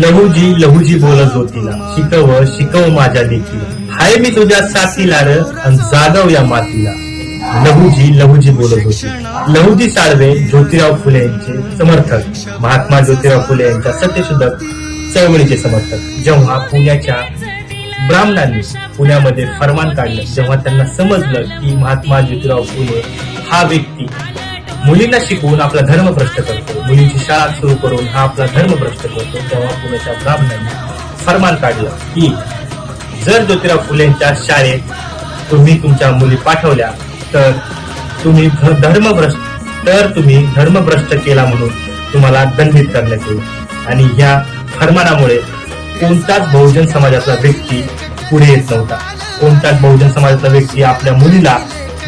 लहूजी लहूजी बोलत होतीला शिकव शिकव माझ्या देखील हाय मी तुझ्या साथीला र जागव या मातीला. लहूजी लहूजी बोलत होती. लहूजी साळवे ज्योतिराव फुले यांचे समर्थक. महात्मा ज्योतिराव फुले यांच्या सत्यशोधक चळवळीचे समर्थक. जेव्हा पुण्याच्या ब्राह्मणांनी पुण्यामध्ये फरमान काढलं जेव्हा त्यांना समजलं की महात्मा ज्योतिराव फुले हा व्यक्ती मुलींना शिकवून आपला धर्म भ्रष्ट करतो शाळा सुरू करून हा आपला धर्म भ्रष्ट करतो तेव्हा पुण्याच्या ब्राह्मणांनी फरमान काढलं की जर ज्योतिराव फुलेंच्या शाळेत तुम्ही तुमच्या मुली पाठवल्या तर तुम्ही धर्मभ्रष्ट तर तुम्ही धर्मभ्रष्ट केला म्हणून तुम्हाला दंडित करण्यात येईल. आणि ह्या फरमानामुळे कोणताच बहुजन समाजातला व्यक्ती पुढे येत नव्हता. कोणताच बहुजन समाजातला व्यक्ती आपल्या मुलीला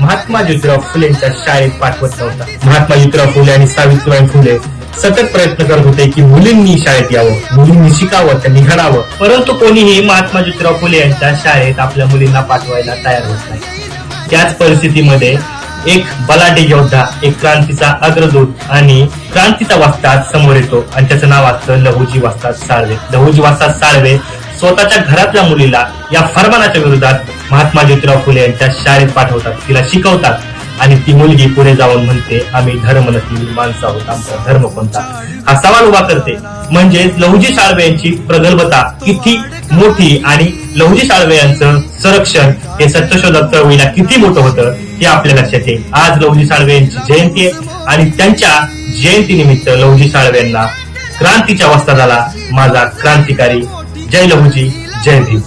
महात्मा ज्योतिराव फुलेंच्या शाळेत पाठवत नव्हता. महात्मा ज्योतिराव फुले आणि सावित्रीबाई फुले सतत प्रयत्न करत होते की मुलींनी शाळेत यावं मुलींनी शिकावं त्यांनी घडावं. परंतु कोणीही महात्मा ज्योतिराव फुले यांच्या शाळेत आपल्या मुलींना पाठवायला तयार होत नाही. त्याच परिस्थितीमध्ये एक बलाढ्य योद्धा एक क्रांतीचा अग्रदूत आणि क्रांतीचा वास्ताद समोर येतो आणि त्याचं नाव असतं लहुजी वास्ताद साळवे. लहुजी वास्ताद साळवे स्वतःच्या घरातल्या मुलीला या फरमानाच्या विरोधात महात्मा ज्योतिराव फुले यांच्या शाळेत पाठवतात. तिला शिकवतात. आणि ती मुलगी पुढे जाऊन म्हणते आम्ही धर्म नसलेली माणसं आहोत आमचा धर्म कोणता? हा सवाल उभा करते. म्हणजेच लहुजी साळवे यांची प्रगल्भता किती मोठी आणि लहुजी साळवे यांचं संरक्षण हे सत्यशोधक चळवळीला किती मोठं होतं हे आपल्या लक्षात येईल. आज लहुजी साळवे यांची जयंती आहे आणि त्यांच्या जयंतीनिमित्त लहुजी साळवे यांना क्रांतीच्या वस्तादाला माझा क्रांतिकारी जय लहुजी जय भीम.